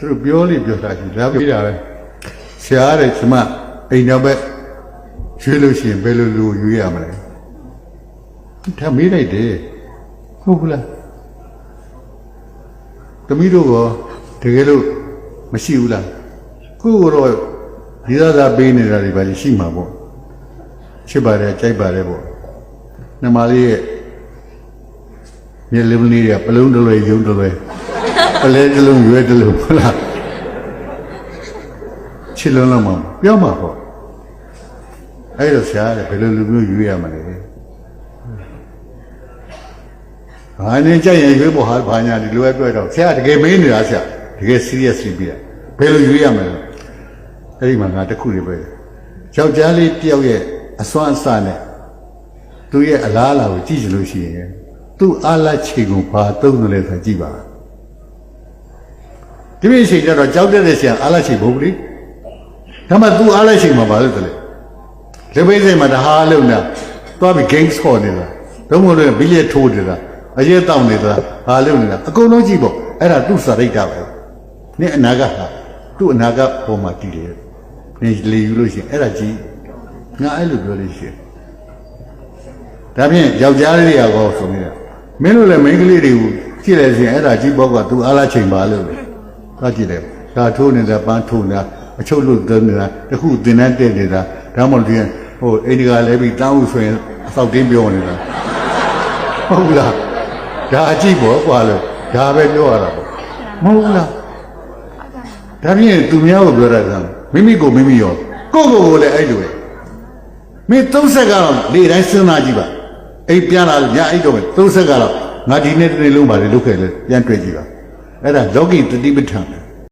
သူတို့ပြောလိပြောတာကြီးလာပြီးတာပဲဆရာတဲ့ကျမအိမ်နောက်ဘက်ရွှေလို့ရှိရင်ဘယ်လိုလူရွေးရမလဲထပ်မေးလိုက်တယ်ဟုတ်ဘူးလားသမီးတို့ရောတကယ်လို့မရှိဘူးလားကိုယ်ကတော့ဒီသာသာပေးနေတာတွေပါရှိမှာပေါ့ချစ်ပါတယ်ကြိုက်ပါတယ်ပေါ့နှမလေးရဲ့မျက်လုံးလေးကပလုံးတစ်လွယ်ယုံတစ်လွယ် ပလဲတစ်လုံးရွယ်တစ်လုံးဟုတ်လားချစ်လုံးလုံးမပြောမှာပေါ့အဲ့တော့ဆရာကဘယ်လိုလူမျိုးရွေးရမလဲဟာနေကြရင်ရွေးဖို့ဟာဘာညာဒီလိုပဲပြောတော့ဆရာတကယ်မင်းနေတာဆရာတကယ် seriously ပြရဘယ်လိုရွေးရမလဲအဲ့ဒီမှာငါတစ်ခုတွေပဲယောက်ျားလေးတယောက်ရဲ့အစွမ်းအစနဲ့သူ့ရဲ့အလားအလာကိုကြည့်ကြလို့ရှိရင်သူ့အားလက်ချိန်ကိုဘာသုံးတယ်လဲဆိုကြည့်ပါ ဒီပြည့်ချိန်ကျတော့ကြောက်တဲ့ဆရာအားလက်ချိန်ဘုံလေဒါမှ तू အားလက်ချိန်မှာပါလို့တလေလက်ပိတ်စိတ်မှာတဟာလုံးနာသွားပြီး game ဆော့နေတာတော့မဟုတ်လို့ဘီလီထိုးနေတာအရေးတောင်းနေတာဟာလုံးနေတာအကုန်လုံးကြည့်ပေါ့အဲ့ဒါသူ့စာရိတ်တာပဲနင့်အနာဂတ်ဟာသူ့အနာဂတ်ပေါ်မှာတည်တယ်နင်လေယူလို့ရှိရင်အဲ့ဒါကြည့်ငါအဲ့လိုပြောလို့ရှိရင်ဒါဖြင့်ယောက်ျားလေးတွေကကောဆိုနေတာမင်းတို့လည်းမိန်းကလေးတွေကိုကြည့်လိုက်စီရင်အဲ့ဒါကြည့်ပေါ့က तू အားလက်ချိန်ပါလို့ လေသွားကြည့်တယ်ဒါထိုးနေတာပန်းထိုးနေတာအချုပ်လို့သွင်းနေတာတခုတင်တန်းတက်နေတာဒါမှမဟုတ်ဒီဟိုအိန္ဒိကလည်းပြီးတောင်းဥဆိုရင်အဆောက်တင်းပြောနေတာဟုတ်ဘူးလားဒါအကြည့်ပေါ့ကွာလို့ဒါပဲပြောရတာပေါ့မဟုတ်ဘူးလားဒါဖြင့်သူများကိုပြောတာကမိမိကိုမိမိရောကိုယ့်ကိုယ်ကိုလည်းအဲ့လိုပဲမင်းသုံးဆက်ကတော့လေတိုင်းစဉ်းစားကြည့်ပါအိပ်ပြန်လာညအိပ်တော့မယ်သုံးဆက်ကတော့ငါဒီနေ့တစ်နေ့လုံးပါလေလုပ်ခဲ့လေပြန်တွေ့ကြည့်ပါ အဲ့ဒါလောကီတတိပဋ္ဌာန်ပဲ